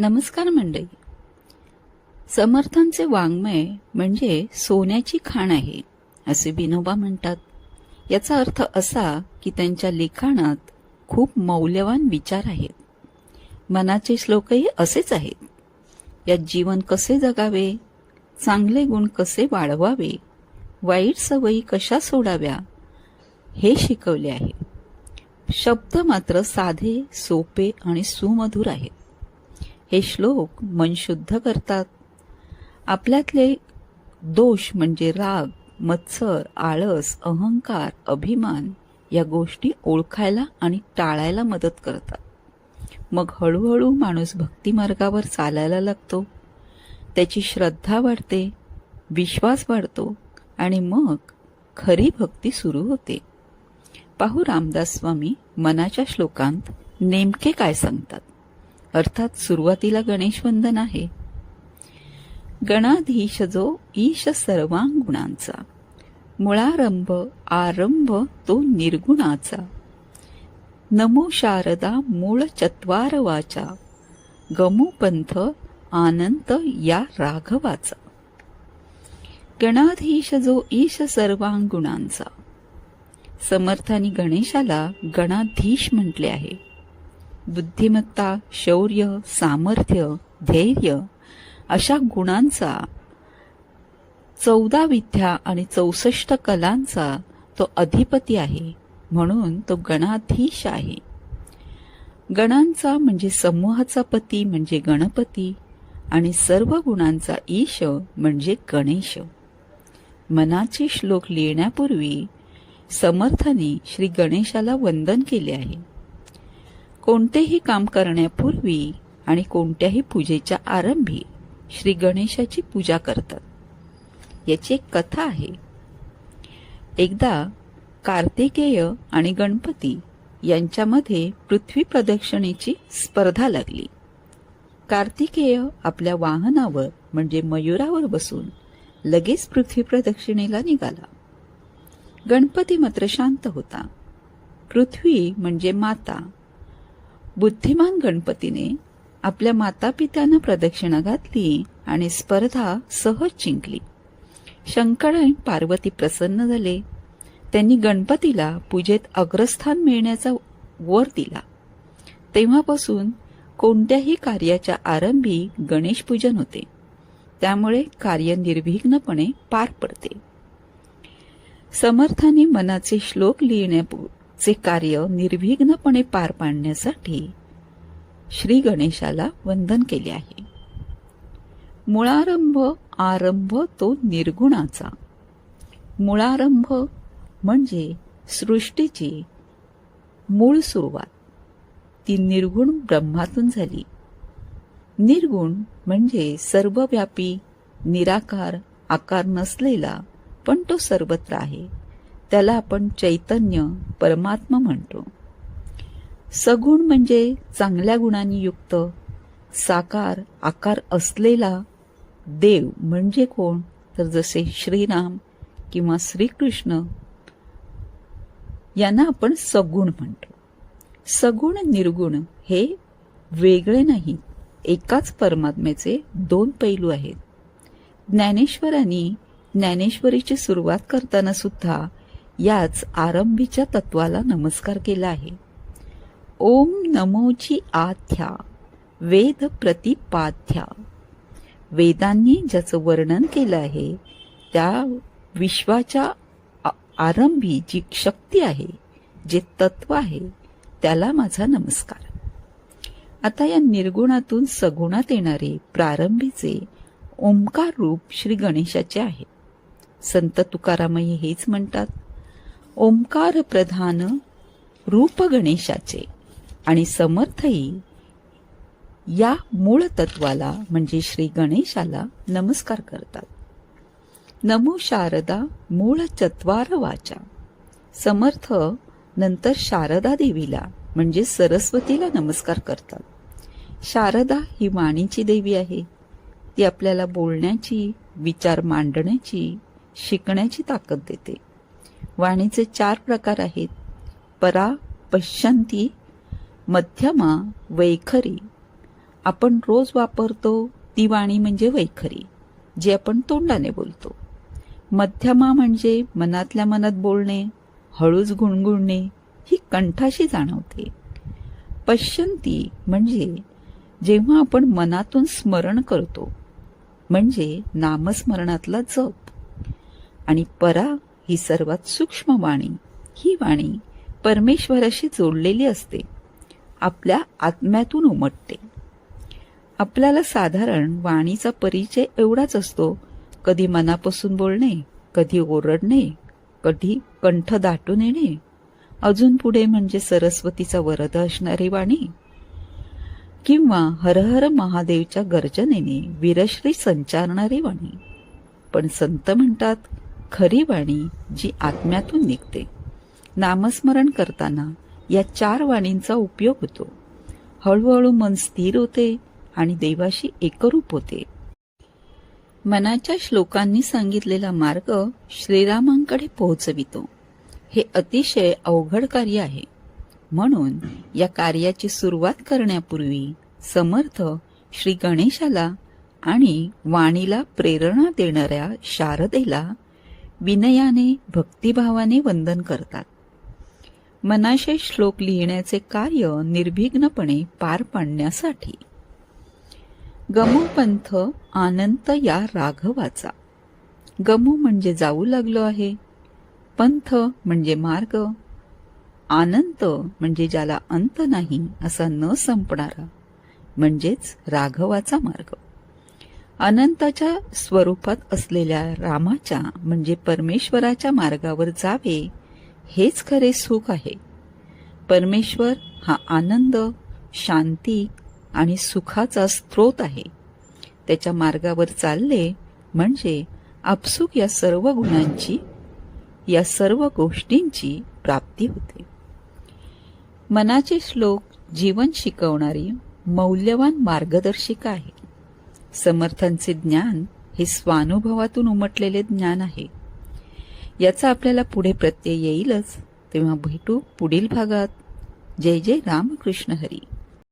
नमस्कार मंडळी. समर्थांचे वाङ्मय म्हणजे सोन्याची खाण आहे असे विनोबा म्हणतात. याचा अर्थ असा की त्यांच्या लिखाणात खूप मौल्यवान विचार आहेत. मनाचे श्लोकही असेच आहेत. यात जीवन कसे जगावे चांगले गुण कसे वाढवावे वाईट सवयी कशा सोडाव्या हे शिकवले आहे. शब्द मात्र साधे सोपे आणि सुमधुर आहेत. हे श्लोक मन शुद्ध करतात. आपल्यातले दोष म्हणजे राग मत्सर आळस अहंकार अभिमान या गोष्टी ओळखायला आणि टाळायला मदत करतात. मग हळूहळू माणूस भक्तिमार्गावर चालायला लागतो. त्याची श्रद्धा वाढते विश्वास वाढतो आणि मग खरी भक्ती सुरू होते. पाहू रामदास स्वामी मनाच्या श्लोकांत नेमके काय सांगतात. अर्थात सुरुवातीला गणेशवंदन आहे. गणाधीश जो ईश सर्वांगुणांचा. मुळारंभ आरंभ तो निर्गुणाचा. नमो शारदा मूळ चत्वार वाचा गमुपंथ आनंत या राघवाचा. गणाधीश जो ईश सर्वांगुणांचा. समर्थानी गणेशाला गणाधीश म्हटले आहे. बुद्धिमत्ता शौर्य सामर्थ्य धैर्य अशा गुणांचा चौदा विद्या आणि चौसष्ट कलांचा तो अधिपती आहे. म्हणून तो गणाधीश आहे. गणांचा म्हणजे समूहाचा पती म्हणजे गणपती आणि सर्व गुणांचा ईश म्हणजे गणेश. मनाचे श्लोक लिहिण्यापूर्वी समर्थाने श्री गणेशाला वंदन केले आहे. कोणतेही काम करण्यापूर्वी आणि कोणत्याही पूजेच्या आरंभी श्री गणेशाची पूजा करतात. याची एक कथा आहे. एकदा कार्तिकेय आणि गणपती यांच्यामध्ये पृथ्वी प्रदक्षिणेची स्पर्धा लागली. कार्तिकेय आपल्या वाहनावर म्हणजे मयुरावर बसून लगेच पृथ्वी प्रदक्षिणेला निघाला. गणपती मात्र शांत होता. पृथ्वी म्हणजे माता बुद्धिमान गणपतीने आपल्या मातापित्यांना प्रदक्षिणा घातली आणि स्पर्धा सहज जिंकली. शंकर आणि पार्वती प्रसन्न झाले. त्यांनी गणपतीला पूजेत अग्रस्थान मिळण्याचा वर दिला. तेव्हापासून कोणत्याही कार्याच्या आरंभी गणेश पूजन होते. त्यामुळे कार्य निर्विघ्नपणे पार पडते. समर्थाने मनाचे श्लोक चे कार्य निर्विघ्नपणे पार पाडण्यासाठी श्री गणेशाला वंदन केले आहे. मुळारंभ आरंभ तो निर्गुणाचा. मुळारंभ म्हणजे सृष्टीची मूळ सुरुवात. ती निर्गुण ब्रह्मातून झाली. निर्गुण म्हणजे सर्वव्यापी निराकार आकार नसलेला पण तो सर्वत्र आहे. त्याला आपण चैतन्य परमात्मा म्हणतो. सगुण म्हणजे चांगल्या गुणांनी युक्त साकार आकार असलेला देव म्हणजे कोण? तर जसे श्रीराम किंवा श्रीकृष्ण यांना आपण सगुण म्हणतो. सगुण निर्गुण हे वेगळे नाही एकाच परमात्म्याचे दोन पैलू आहेत. ज्ञानेश्वरांनी ज्ञानेश्वरीची सुरुवात करताना सुद्धा याच आरंभीच्या तत्वाला नमस्कार केला आहे. ओम नमोची आथ्या वेद प्रतिपाध्या वेदांनी ज्याचं वर्णन केलं आहे त्या विश्वाच्या आरंभी जी शक्ती आहे जे तत्व आहे त्याला माझा नमस्कार. आता या निर्गुणातून सगुणात येणारे प्रारंभीचे ओंकार रूप श्री गणेशाचे आहे. संत तुकारामही हेच म्हणतात. ओंकार प्रधान रूप गणेशाचे आणि समर्थही या मूळ तत्वाला म्हणजे श्री गणेशाला नमस्कार करतात. नमो शारदा मूळ चत्वार वाचा समर्थ नंतर शारदा देवीला म्हणजे सरस्वतीला नमस्कार करतात. शारदा ही वाणीची देवी आहे. ती आपल्याला बोलण्याची विचार मांडण्याची शिकण्याची ताकद देते. वाणीचे चार प्रकार आहेत. परा पश्यंती मध्यमा वैखरी. आपण रोज वापरतो ती वाणी म्हणजे वैखरी जी आपण तोंडाने बोलतो. मध्यमा म्हणजे मनातल्या मनात बोलणे हळूच गुणगुणणे ही कंठाशी जाणवते. पश्यंती म्हणजे जेव्हा आपण मनातून स्मरण करतो म्हणजे नामस्मरणातला जप. आणि परा ही सर्वात सूक्ष्म वाणी. ही वाणी परमेश्वराशी जोडलेली असते. आपल्या आत्म्यातून उमटते. आपल्याला साधारण वाणीचा परिचय एवढाच असतो. कधी मनापासून बोलणे कधी ओरडणे कधी कंठ दाटून येणे. अजून पुढे म्हणजे सरस्वतीचा वरद असणारी वाणी. किंवा हरहर महादेवच्या गर्जनेने वीरश्री संचारणारी वाणी. पण संत म्हणतात खरी वाणी जी आत्म्यातून निघते. नामस्मरण करताना या चार वाणींचा उपयोग होतो. हळूहळू मन स्थिर होते आणि देवाशी एकरूप होते. मनाच्या श्लोकांनी सांगितलेला मार्ग श्रीरामांकडे पोहोचवितो. हे अतिशय अवघड कार्य आहे. म्हणून या कार्याची सुरुवात करण्यापूर्वी समर्थ श्री गणेशाला आणि वाणीला प्रेरणा देणाऱ्या शारदेला विनयाने भक्तिभावाने वंदन करतात. मनाशे श्लोक लिहिण्याचे कार्य निर्विघ्नपणे पार पाडण्यासाठी. गमोपंथ आनंत या राघवाचा. गमू म्हणजे जाऊ लागलो आहे. पंथ म्हणजे मार्ग. आनंत म्हणजे ज्याला अंत नाही असा न संपणारा म्हणजेच राघवाचा मार्ग. अनंताच्या स्वरूपात असलेल्या रामाच्या म्हणजे परमेश्वराच्या मार्गावर जावे हेच खरे सुख आहे. परमेश्वर हा आनंद शांती आणि सुखाचा स्रोत आहे. त्याच्या मार्गावर चालले म्हणजे आपसुक या सर्व गुणांची या सर्व गोष्टींची प्राप्ती होते. मनाचे श्लोक जीवन शिकवणारी मौल्यवान मार्गदर्शिका आहे. समर्थांचे ज्ञान हे स्वानुभवातून उमटलेले ज्ञान आहे. याचा आपल्याला पुढे प्रत्यय येईलच तेव्हा भेटू पुढील भागात. जय जय रामकृष्ण हरी.